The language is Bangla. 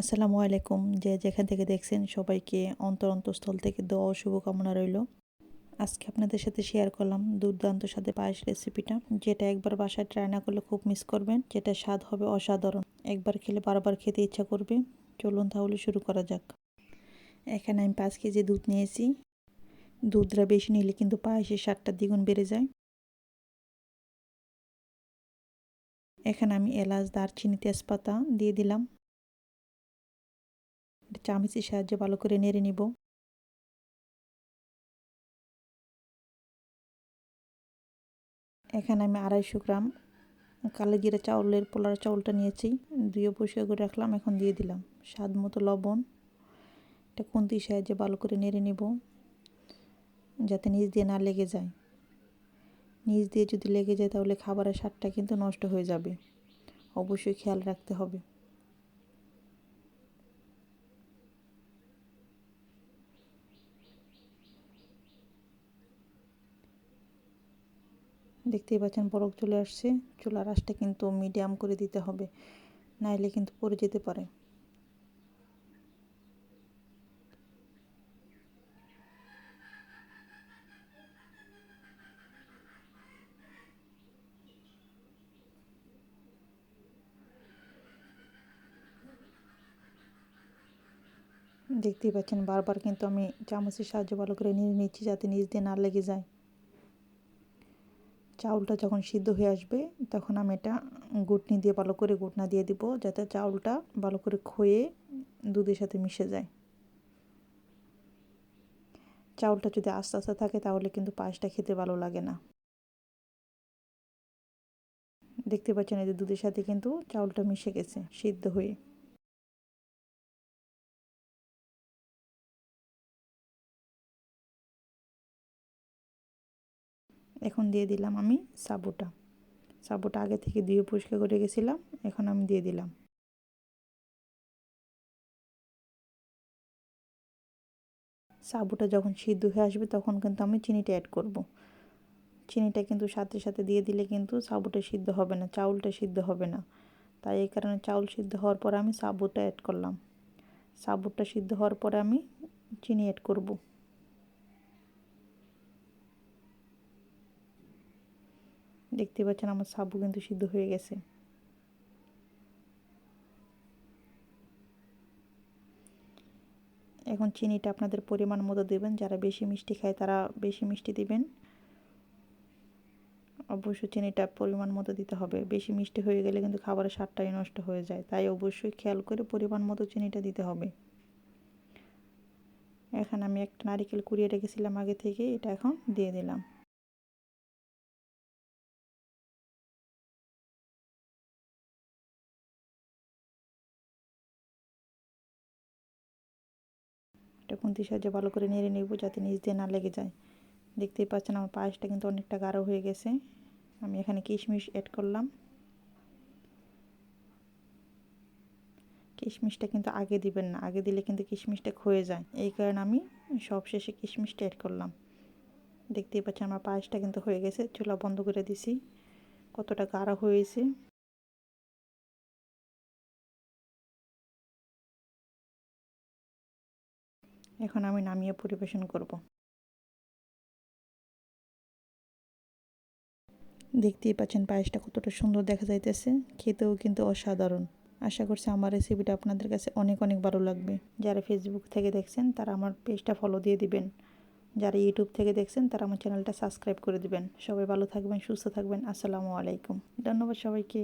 আসসালামু আলাইকুম। যে যেখান থেকে দেখছেন সবাইকে অন্তর অন্তঃস্থল থেকে দোয়া শুভকামনা রইল। আজকে আপনাদের সাথে শেয়ার করলাম দুর্দান্ত সাথে পায়েস রেসিপিটা যেটা একবার বাসায় ট্রাই না করলে খুব মিস করবেন। যেটা স্বাদ হবে অসাধারণ। একবার খেলে বারবার খেতে ইচ্ছা করবে। চলুন তাহলে শুরু করা যাক। এখানে আমি পাঁচ কেজি দুধ নিয়েছি। দুধটা বেশি নিলে কিন্তু পায়েসের স্বাদটা দ্বিগুণ বেড়ে যায়। এখানে আমি এলাচ, দারচিনি, তেজপাতা দিয়ে দিলাম। চামিচের সাহায্যে ভালো করে নেড়ে নিব। এখানে আমি আড়াইশো গ্রাম কালো জিরা চাউলের পোলার চাউলটা নিয়েছি দুইও পরিষ্কার করে রাখলাম, এখন দিয়ে দিলাম। স্বাদ মতো লবণ এটা খুন্তির সাহায্যে ভালো করে নেড়ে নিব, যাতে নিচ দিয়ে না লেগে যায়। নিচ দিয়ে যদি লেগে যায় তাহলে খাবারের স্বাদটা কিন্তু নষ্ট হয়ে যাবে। অবশ্যই খেয়াল রাখতে হবে। দেখতেই পাচ্ছেন বরফ চলে আসছে। চুলার আঁচটা কিন্তু মিডিয়াম করে দিতে হবে, নাইলে কিন্তু পড়ে যেতে পারে। দেখতেই পাচ্ছেন বারবার কিন্তু আমি চামচের সাহায্যে ভালো করে নিয়ে নিচ্ছি যাতে নিচ দিয়ে না লেগে যায়। চাউলটা যখন সিদ্ধ হয়ে আসবে, তখন আমি এটা গুটনি দিয়ে ভালো করে গুটনা দিয়ে দিব, যাতে চাউলটা ভালো করে ক্ষয়ে দুধের সাথে মিশে যায়। চাউলটা যদি আস্তে আস্তে থাকে, তাহলে কিন্তু পায়েসটা খেতে ভালো লাগে না। দেখতে পাচ্ছেন এই যে দুধের সাথে কিন্তু চাউলটা মিশে গেছে, সিদ্ধ হয়ে। এখন দিয়ে দিলাম আমি সাবুটা। সাবুটা আগে থেকে দিয়ে পরিষ্কার করে গেছিলাম এখন আমি দিয়ে দিলাম। সাবুটা যখন সিদ্ধ হয়ে আসবে তখন কিন্তু আমি চিনিটা অ্যাড করব। চিনিটা কিন্তু সাথে সাথে দিয়ে দিলে কিন্তু সাবুটা সিদ্ধ হবে না, চাউলটা সিদ্ধ হবে না। তাই এই কারণে চাউল সিদ্ধ হওয়ার পরে আমি সাবুটা অ্যাড করলাম। সাবুটা সিদ্ধ হওয়ার পরে আমি চিনি অ্যাড করব। দেখতে পাচ্ছেন আমার সাবু কিন্তু সিদ্ধ হয়ে গেছে। এখন চিনিটা আপনাদের পরিমাণ মতো দেবেন, যারা বেশি মিষ্টি খায় তারা বেশি মিষ্টি দিবেন। অবশ্যই চিনিটা পরিমাণ মতো দিতে হবে, বেশি মিষ্টি হয়ে গেলে কিন্তু খাবারের স্বাদটাই নষ্ট হয়ে যায়, তাই অবশ্যই খেয়াল করে পরিমাণ মতো চিনিটা দিতে হবে। এখন আমি একটা নারিকেল কুড়িয়ে রেখেছিলাম আগে থেকে, এটা এখন দিয়ে দিলাম। এটা খুন্তির সাহায্যে ভালো করে নেড়ে নেব যাতে নিচ দিয়ে না লেগে যায়। দেখতেই পাচ্ছেন আমার পায়েসটা কিন্তু অনেকটা গাঢ় হয়ে গেছে। আমি এখানে কিশমিশ অ্যাড করলাম। কিশমিশটা কিন্তু আগে দিবেন না, আগে দিলে কিন্তু কিশমিশটা ক্ষয়ে যায়। এই কারণে আমি সব শেষে কিশমিশটা অ্যাড করলাম। দেখতেই পাচ্ছেন আমার পায়েসটা কিন্তু হয়ে গেছে, চুলা বন্ধ করে দিছি। কতটা গাঢ় হয়েছে। এখন আমি নামিয়ে পরিবেশন করব। দেখতেই পাচ্ছেন পায়েসটা কতটা সুন্দর দেখা যাইতেছে, খেতেও কিন্তু অসাধারণ। আশা করছি আমার রেসিপিটা আপনাদের কাছে অনেক অনেক ভালো লাগবে। যারা ফেসবুক থেকে দেখছেন, তারা আমার পেজটা ফলো দিয়ে দিবেন। যারা ইউটিউব থেকে দেখছেন, তারা আমার চ্যানেলটা সাবস্ক্রাইব করে দিবেন। সবাই ভালো থাকবেন, সুস্থ থাকবেন। আসসালামু আলাইকুম। ধন্যবাদ সবাইকে।